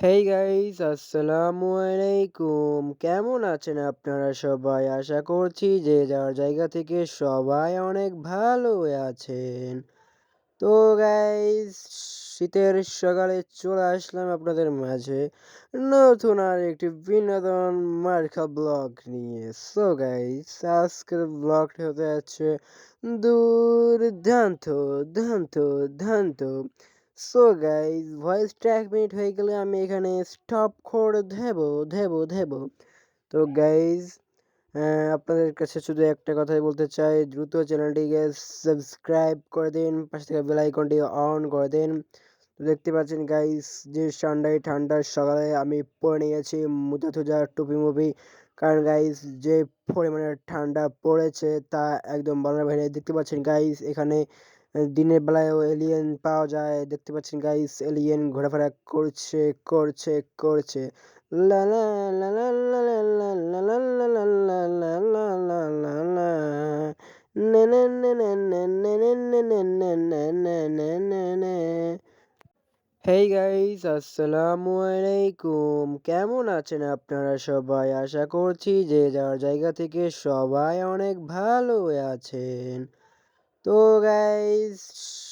Hey guys আসসালামু আলাইকুম। কেমন আছেন আপনারা সবাই? আশা করছি যে যার জায়গা থেকে সবাই অনেক ভালো আছেন। তো গাইস শীতের সকালে চলে আসলাম আপনাদের মাঝে নতুন আর একটি বিনোদন মার্কা ব্লগ নিয়ে। সো গাইস আজকের ব্লগটি হতে যাচ্ছে দুর্দান্ত দান্ত দান্ত সো গাইজ ভয়েসটা এক মিনিট হয়ে গেলে আমি এখানে স্টপ করে দেব দেব দেব। তো গাইজ আপনাদের কাছে শুধু একটা কথাই বলতে চাই, দ্রুত চ্যানেলটিকে সাবস্ক্রাইব করে দিন, পাশে থেকে বেল আইকনটি অন করে দিন। দেখতে পাচ্ছেন গাইজ যে ঠান্ডায় ঠান্ডার সকালে আমি পরে নিয়েছি মুজা থুজা টুপি মুভি। কারণ গাইজ যে পরিমাণে ঠান্ডা পড়েছে তা একদম বলার বাইরে। দেখতে পাচ্ছেন গাইজ এখানে দিনের বেলায়ও এলিয়েন পাওয়া যায় দেখতে পাচ্ছেন গাইস এলিয়েন ঘোরাফেরা করছে করছে করছে লা লা লা লা লা লা লা লা লা লা লা লা লা লা লা হেই গাইস আসসালামু আলাইকুম কেমন আছেন আপনারা সবাই আশা করছি যে যার জায়গা থেকে সবাই অনেক ভালো আছেন তো গাইস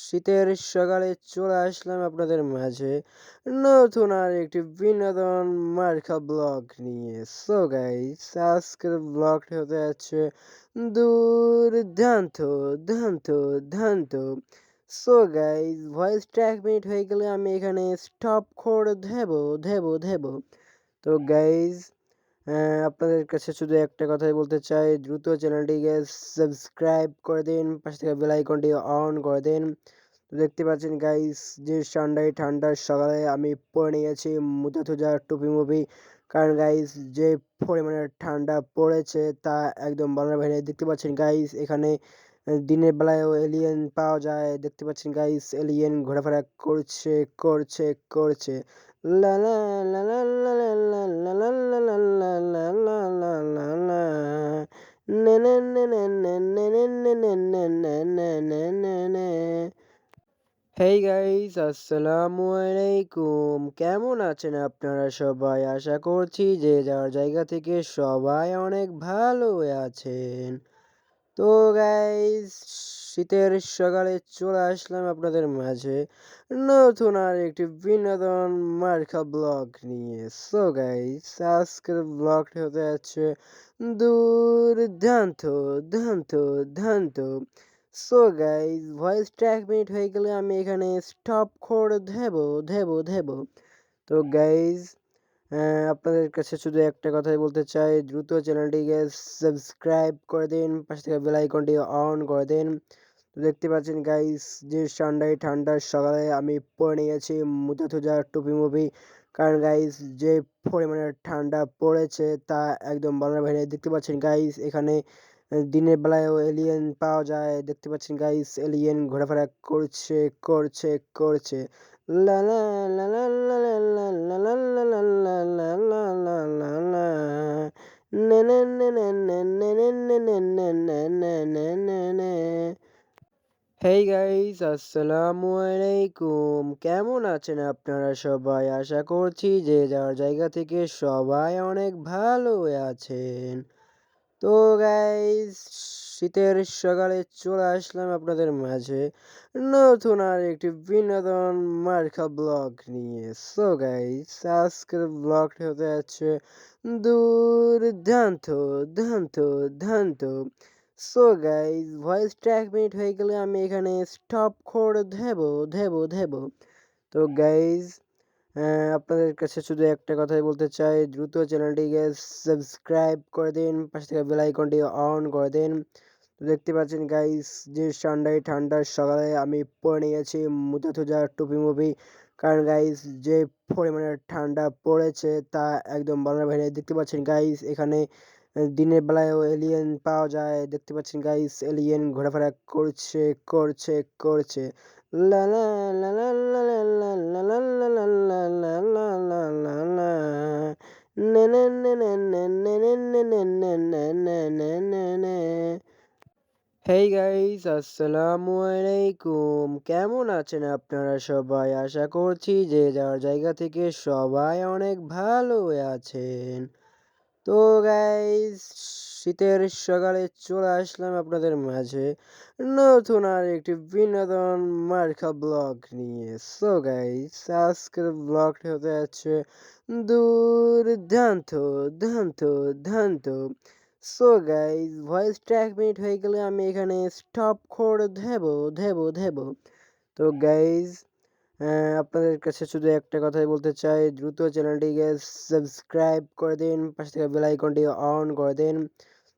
শীতের সকালে চলে আসলাম আপনাদের মাঝে নতুন আর একটি বিনোদন মার্কা ব্লগ নিয়ে। সো গাইস আজকের ব্লগটি হতে যাচ্ছে দুর্দান্ত দান্ত দান্ত সো গাইস ভয়েসটা এক মিনিট হয়ে গেলে আমি এখানে স্টপ করে দেব দেব দেব। তো গাইজ আপনাদের কাছে শুধু একটা কথাই বলতে চাই দ্রুত চ্যানেলটিকে সাবস্ক্রাইব করে দিন পাশে থেকে বেল আইকনটি অন করে দিন দেখতে পাচ্ছেন গাইস যে ঠান্ডায় ঠান্ডার সকালে আমি পরে নিয়েছি মুজা থুজা টুপি মুভি কারণ গাইস যে পরিমাণে ঠান্ডা পড়েছে তা একদম বলার বাইরে দেখতে পাচ্ছেন গাইস এখানে দিনের বেলায়ও এলিয়েন পাওয়া যায় দেখতে পাচ্ছেন গাইস এলিয়েন ঘোরাফেরা করছে করছে করছে লা লা লা লা লা লা লা লা হেই গাইস আসসালামু আলাইকুম কেমন আছেন আপনারা সবাই? আশা করছি যে যার জায়গা থেকে সবাই অনেক ভালো আছেন। তো গাইস শীতের সকালে চলে আসলাম আপনাদের মাঝে নতুন আর একটি বিনোদন মার্কা ব্লগ নিয়ে। সো গাইস আজকের ব্লগটি হতে যাচ্ছে দুর্দান্ত দান্ত দান্ত সো গাইজ ভয়েসটা এক মিনিট হয়ে গেলে আমি এখানে স্টপ করে দেব দেব দেব। তো গাইজ আপনাদের কাছে শুধু একটা কথাই বলতে চাই, দ্রুত চ্যানেলটিকে সাবস্ক্রাইব করে দিন, পাশে থেকে বেল আইকনটি অন করে দিন। তো দেখতে পাচ্ছেন গাইস যে ঠান্ডায় ঠান্ডার সকালে আমি পরে নিয়েছি মুজা থুজা টুপি মুভি কারণ গাইস যে পরিমাণে ঠান্ডা পড়েছে তা একদম বলার বাইরে দেখতে পাচ্ছেন গাইস এখানে দিনের বেলায়ও এলিয়েন পাওয়া যায় দেখতে পাচ্ছেন গাইস এলিয়েন ঘোরাফেরা করছে করছে করছে লা লা লা লা লা লা লা লা লা লা লা লা লা লা লা হেই গাইস আসসালামু আলাইকুম কেমন আছেন আপনারা সবাই? আশা করছি যে যার জায়গা থেকে সবাই অনেক ভালো আছেন। তো গাইস শীতের সকালে চলে আসলাম আপনাদের মাঝে নতুন আর একটি বিনোদন মার্কা ব্লগ নিয়ে। সো গাইস আজকের ব্লগটি হতে যাচ্ছে দুর্দান্ত দান্ত দান্ত সো গাইজ ভয়েসটা এক মিনিট হয়ে গেলে আমি এখানে স্টপ করে দেব দেব দেব। তো গাইজ আপনাদের কাছে শুধু একটা কথাই বলতে চাই, দ্রুত চ্যানেলটিকে সাবস্ক্রাইব করে দিন, পাশে থেকে বেল আইকনটি অন করে দিন। দেখতে পাচ্ছেন গাইস যে ঠান্ডায় ঠান্ডার সকালে আমি পরে নিয়েছি মুজা থুজা টুপি মুভি। কারণ গাইস যে পরিমাণে ঠান্ডা পড়েছে তা একদম বলার বাইরে। দেখতে পাচ্ছেন গাইস এখানে দিনের বেলায়ও এলিয়েন পাওয়া যায় দেখতে পাচ্ছেন গাইস এলিয়েন ঘোরাফেরা করছে করছে করছে হেই গাইস আসসালামু আলাইকুম কেমন আছেন আপনারা সবাই আশা করছি যে যার জায়গা থেকে সবাই অনেক ভালো আছেন তো গাইস শীতের সকালে চলে আসলাম আপনাদের মাঝে নতুন আর একটি বিনোদন মার্কা ব্লগ নিয়ে। সো গাইস আজকের ব্লগটি হতে যাচ্ছে দুর্দান্ত দান্ত দান্ত so guys voice track minute হয়ে গেলে আমি এখানে স্টপ করে দেব দেব দেব। তো গাইজ আপনাদের কাছে শুধু একটা কথাই বলতে চাই, দ্রুত চ্যানেলটিকে সাবস্ক্রাইব করে দিন, পাশে থেকে বেল আইকনটি অন করে দিন।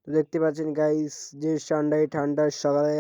দেখতে পাচ্ছেন গাইস যে ঠান্ডায় ঠান্ডা সকালে